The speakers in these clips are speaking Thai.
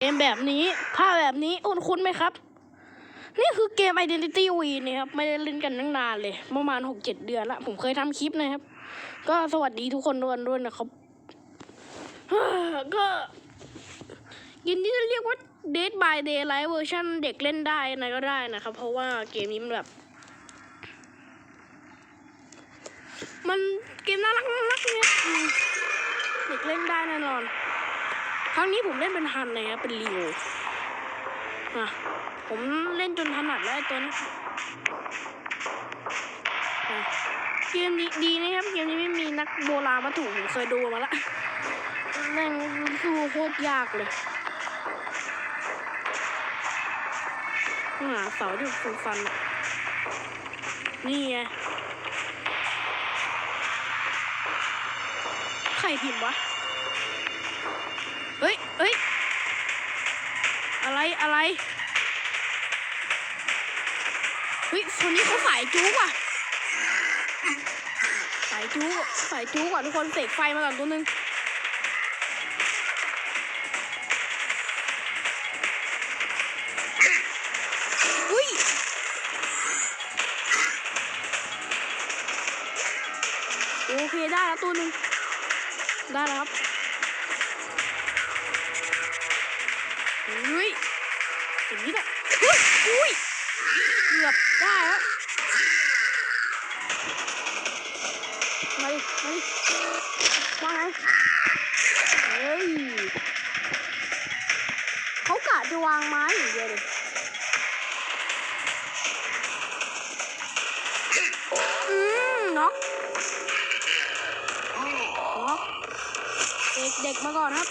เกมแบบนี้ภาพแบบนี้คุ้นคุ้นไหมครับ นี่คือเกม Identity V เนี่ยครับ ไม่ได้เล่นกันตั้งนานเลย ประมาณหกเจ็ดเดือนละ ผมเคยทำคลิปนะครับ ก็สวัสดีทุกคนด้วยด้วยนะครับ ก็ยินดีจะเรียกว่า Dead by Daylight เวอร์ชันเด็กเล่นได้นะก็ได้นะครับ เพราะว่าเกมนี้มันแบบ มันเกมน่ารักน่ารักเนี่ยเด็กเล่นได้แน่นอน รั้งนี้ผมเล่นเป็นฮันเลยครับเป็นลีโออะผมเล่นจนถนัดแล้วตัวนี้เกมนี้ดีนะครับเกมนี้ไม่มีนักโบราณวัตถุผมเคยดูมาละแม่งสู้โคตรยากเลยหาเสาที่ฟันฟันนี่ไงใครพิมพ์วะ เฮ้ยเฮ้ย อะไร อะไรเฮ้ยคนนี้เขาสายจู๊กว่ะสายจู๊กสายจู๊กว่ะทุกคนเสกไฟมาก่อนตัวหนึงอุ้ยโอเคได้แล้วตัวหนึงได้แล้วครับ อุ้ยอย่างนี้แหละอุ้ยอุ้ยเกือบได้แล้วมาดิมาดิว่าไงเฮ้ยเขากะจะวางไม้อย่างเดียวเลยอืมน็อกน็อกเด็กเด็กมาก่อนครับ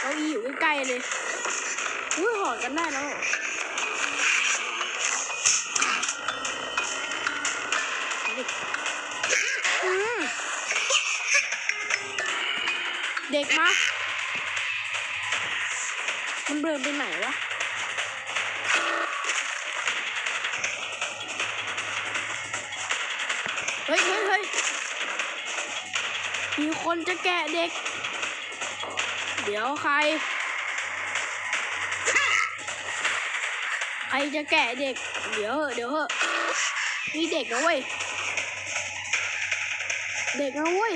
เก้าอี้อยู่ใกล้ๆเลยอุ้ยหอดกันได้แล้วเด็กมา มันเดินไปไหนวะเฮ้ยเฮ้ยเฮ้ยมีคนจะแกะเด็ก เดี๋ยวใครใครจะแกะเด็ก เดี๋ยวเหอะเดี๋ยวเหอะมีเด็กนะเว้ย เด็กนะเว้ย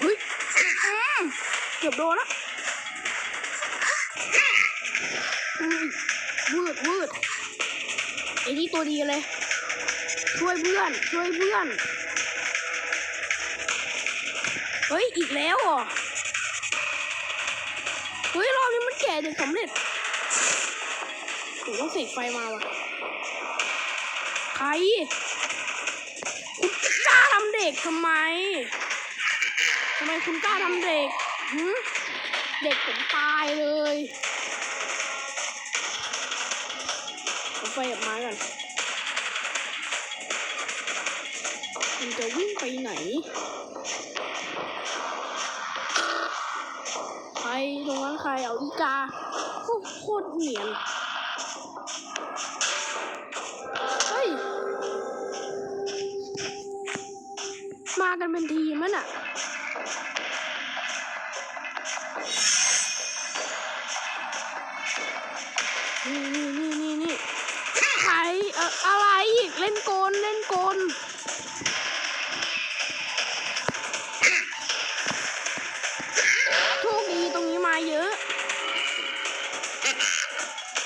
เฮ้ยเกือบโดนแล้วอืมวืดวืดไอ้นี่ตัวดีเลย ช่วยเพื่อน ช่วยเพื่อน เฮ้ย อีกแล้วเหรอเฮ้ย รอบนี้มันแก่เด็กสำเร็จผมต้องเสกไฟมาว่ะ ใครคุณกล้าทำเด็กทำไมทำไมคุณกล้าทำเด็กหืเด็กผมตายเลยเอาไฟกับไม้ก่อน มันจะวิ่งไปไหน ใครตรงนั้นใครเอาอีกาโอ้โคตรเหนียน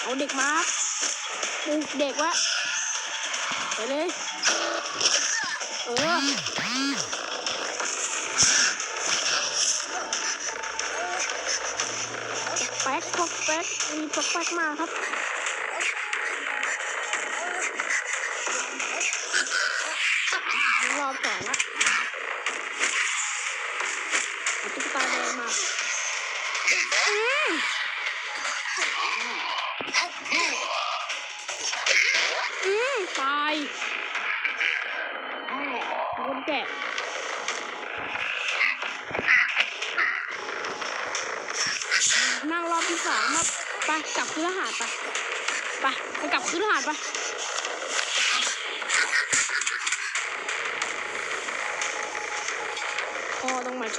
เอาเด็กมาปลูกเด็กวะไปเลย เออแป๊กพกแป๊กมีพกแป๊กมาครับ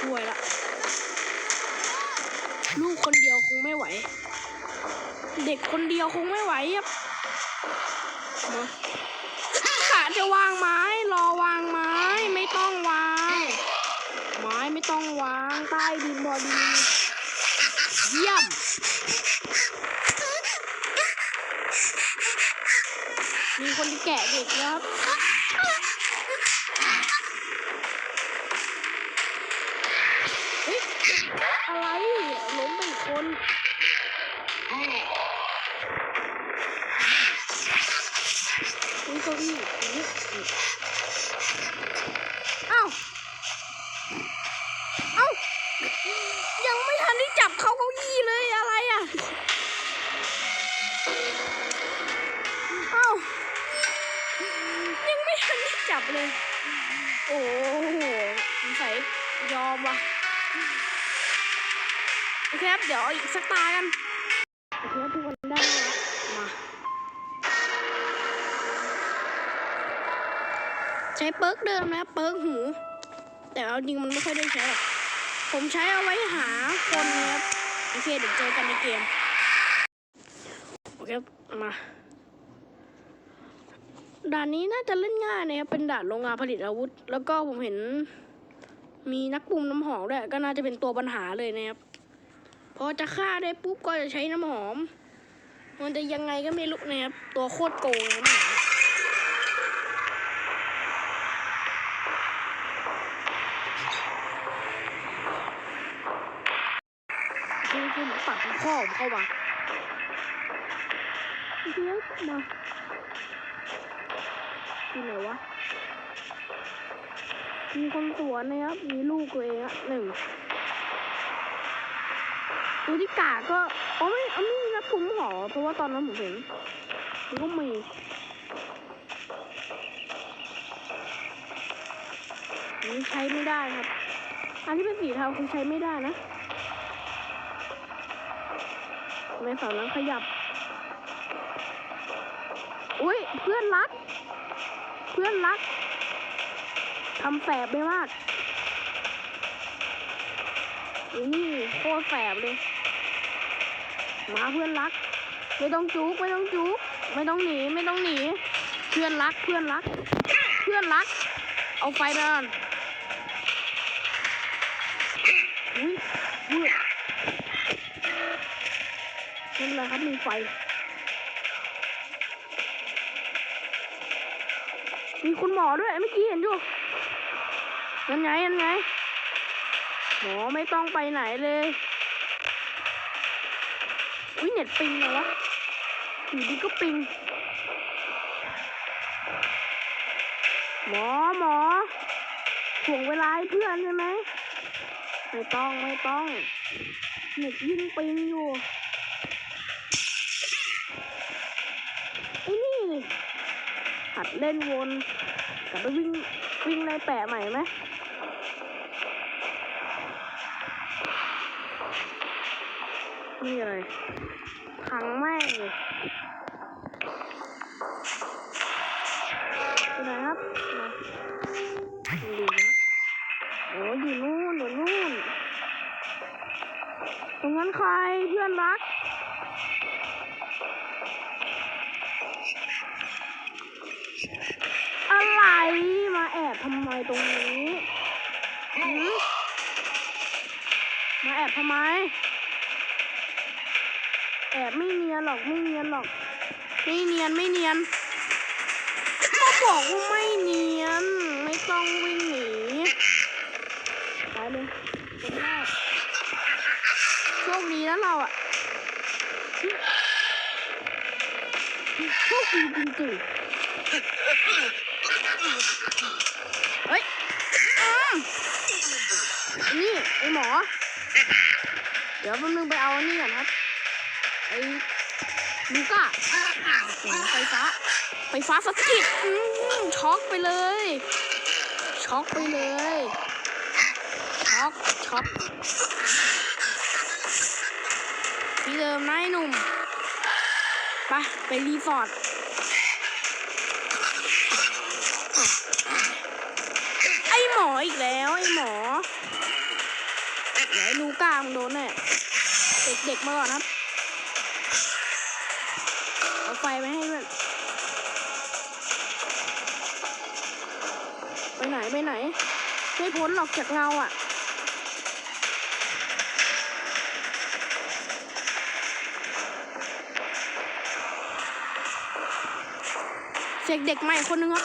ช่วยละ ลูกคนเดียวคงไม่ไหว เด็กคนเดียวคงไม่ไหวครับมากะจะวางไม้ รอวางไม้ ไม่ต้องวาง ไม้ไม่ต้องวางใต้ดินบอดีเยี่ยมมีคนที่แกะเด็กครับันอุ้ยเก้าอี้อุ้ยเอ้า เอ้า ยังไม่ทันได้จับเขาเก้าอี้เลยอะไรอะ เอ้า ยังไม่ทันได้จับเลย โอ้โหสงสัยยอมว่ะ โอเคครับเดี๋ยวอีกสักตากันโอเคครับทุกคนได้แล้วมาใช้เปิร์กเดิมนะเปิร์กหู แต่เอาจริงมันไม่ค่อยได้ใช้หรอกผมใช้เอาไว้หาคนครับโอเคเดี๋ยวเจอกันในเกมโอเคครับมาด่านนี้น่าจะเล่นง่ายนะครับเป็นด่านโรงงานผลิตอาวุธ แล้วก็ผมเห็นมีนักปุ่มน้ำหอมด้วยก็น่าจะเป็นตัวปัญหาเลยนะครับ อจะฆ่าได้ปุ๊บก็จะใช้น้ำหอม มันจะยังไงก็ไม่รู้นะครับ ตัวโคตรโกงเลยน้ำหอมคือคือผมตัดพ่อผมเข้ามาเดี๋ยวมาที่ไหนวะ มีคนสวนนะครับ มีลูกตัวเองอะหนึ่ง ตัวที่กาก็อ๋อไม่เอไม่มีนะผมหอเพราะว่าตอนนั้นผมเห็นมันก็มีอันนี้ใช้ไม่ได้ครับ อันที่เป็นสีเทาคือใช้ไม่ได้นะในเสานั้นขยับ อุ้ยเพื่อนรัก เพื่อนรักทำแสบไปมากไอ้นี่โคตรแสบเลย มาเพื่อนรัก ไม่ต้องจุกไม่ต้องจุกไม่ต้องหนีไม่ต้องหนี เพื่อนรักเพื่อนรัก เพื่อนรัก เอาไฟไปก่อนอุ้ยมืดไม่เป็นไรครับมีไฟมีคุณหมอด้วยเมื่อกี้เห็นอยู่ยังไงยังไงหมอไม่ต้องไปไหนเลย อุ้ยเน็ตปิงเลยวะอยู่ดีก็ปิง หมอหมอถ่วงเวลาให้เพื่อนใช่ไหม ไม่ต้องไม่ต้องเน็ตยิ่งปิงอยู่ไอ้นี่หัดเล่นวนกลับไปวิ่งวิ่งในแปะใหม่ไหม นี่อะไรพังแม่เลยอยู่ไหนครับมาดูนะโอ้อยู่นู่นอยู่นู่นตรงนั้นใครเพื่อนรักอะไรมาแอบทำไมตรงนี้ มาแอบทำไม แอบไม่เนียนหรอกไม่เนียนหรอก ไม่เนียนไม่เนียนก็บอกว่าไม่เนียน ไม่ต้องวิ่งหนีไปเลยคนแรกโชคดีนะเราอะโชคดีจริงๆเฮ้ยอืมนี่ไอหมอ เดี๋ยวแป๊บนึงไปเอาอันนี่ก่อนครับ ไอ้ลูก้าโอ้โหไฟฟ้า ไฟฟ้าสถิตอื้อหือช็อกไปเลย ช็อกไปเลย ช็อกช็อกที่เดิมนายหนุ่ม ไปไปรีสอร์ทไอหมออีกแล้วไอหมอเดี๋ยวลูก้ามึงโดนแน่เด็กๆมาก่อนครับ ไฟไปให้ด้วยไปไหนไปไหน ไม่พ้นหรอกจากเงาอะเสกเด็กใหม่คนนึงครับ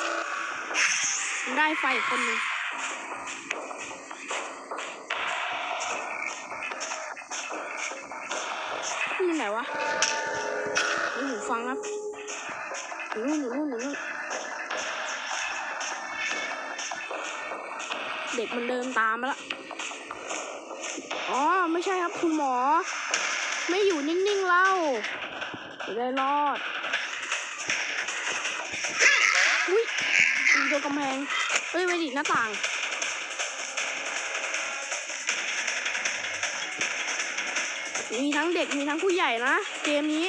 ได้ไฟคนนึงนี่ไหนวะ ฟังครับอยู่นู่นอยู่นู่นอยู่นู่นเด็กมันเดินตามมาแล้วอ๋อ ไม่ใช่ครับคุณหมอ ไม่อยู่นิ่งๆเล่าจะได้รอด อุ้ยมีตัวกำแพงเฮ้ย ไม่ดิหน้าต่างมีทั้งเด็กมีทั้งผู้ใหญ่นะ เกมนี้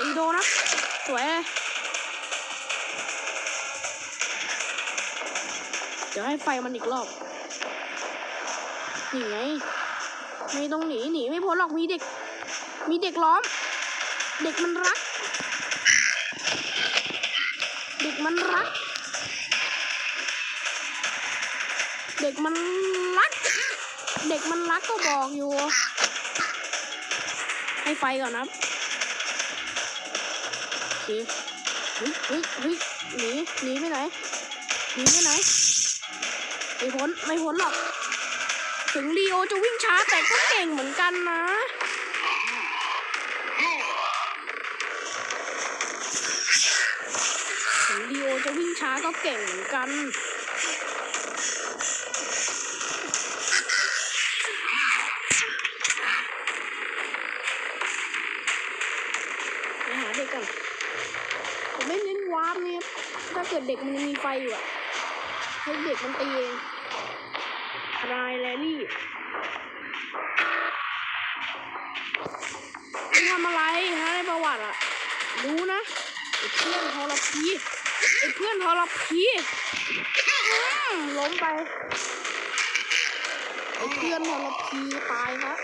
อีโดนะ สวยเดี๋ยวให้ไฟมันอีกรอบหนีไงไม่ต้องหนีหนีไม่พ้นหรอกมีเด็ก มีเด็กล้อม เด็กมันรัก เด็กมันรัก เด็กมันรัก เด็กมันรักก็บอกอยู่ ให้ไฟก่อนนะ ครับโอเฮ้ยเฮ้ยเฮ้ยหนีหนีไปไหนหนีไปไหนไม่พ้นไม่พ้นหรอก ถึงลีโอจะวิ่งช้าแต่ก็เก่งเหมือนกันนะถึงลีโอจะวิ่งช้าก็เก่งเหมือนกัน เด็กมันยังมีไฟอยู่อะให้เด็กมันตีเองรายแลลี่มึงทำอะไรฮะในประวัติอะดูนะไอ้เพื่อนทรพีไอ้เพื่อนทรพีอืมล้มไปไอ้เพื่อนทรพีตายครับ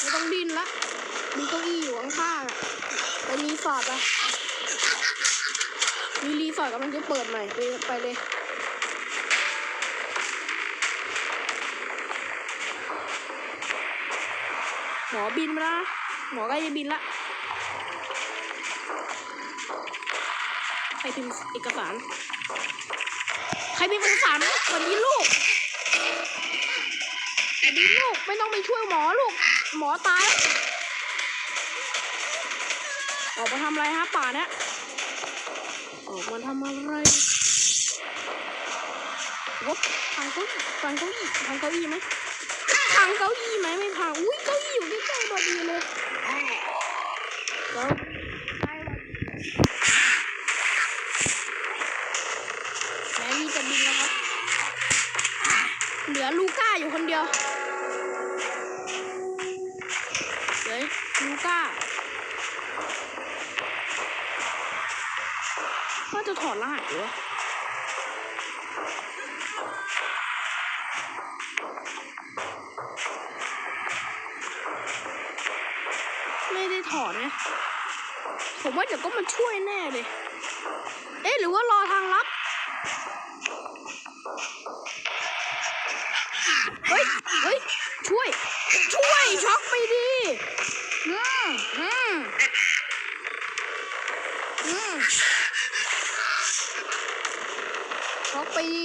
ไม่ต้องดิ้นละมีเก้าอี้อยู่ข้างๆอะไปรีสอร์ทอะ มีรีสอร์ทกำลังจะเปิดใหม่ไปไปเลยหมอบินมาละหมอใกล้จะบินละใครพิมพ์เอกสาร ใครพิมพ์เอกสารสวัสดีลูกสวัสดีลูกไม่ต้องไปช่วยหมอลูก หมอตาย ออกมาทำอะไรฮะป่าเนี่ย ออกมาทำอะไรวบทางเก้าอี้ทางเก้าอี้ทางเก้าอี้ไหมพังเก้าอี้ไหมไม่พังอุ้ยเก้าอี้อยู่ใกล้ๆพอดีเลยแล้วได้แล้วแม่นี่จะบินแล้วครับเหลือลูก้าอยู่คนเดียว อดรหัสหรือวะไม่ได้ถอดนะผมว่าเดี๋ยวก็มาช่วยแน่เลย เอ๊ะหรือว่ารอทางลับ เฮ้ย เฮ้ย ช่วย ช่วย ช็อกไปดิอืมอืมอืม ปดิ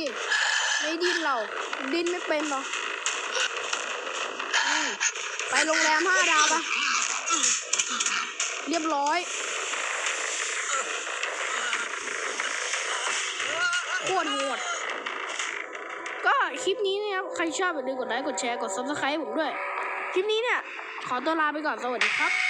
ไม่ดิ้นเรา ดิ้นไม่เป็นหรอไปโรงแรมห้าดาวปะเรียบร้อย โคตรโหด ก็คลิปนี้นะครับ ใครชอบอย่าลืมกดไลค์ กดแชร์ กด subscribe ผมด้วย คลิปนี้เนี่ย ขอตัวลาไปก่อน สวัสดีครับ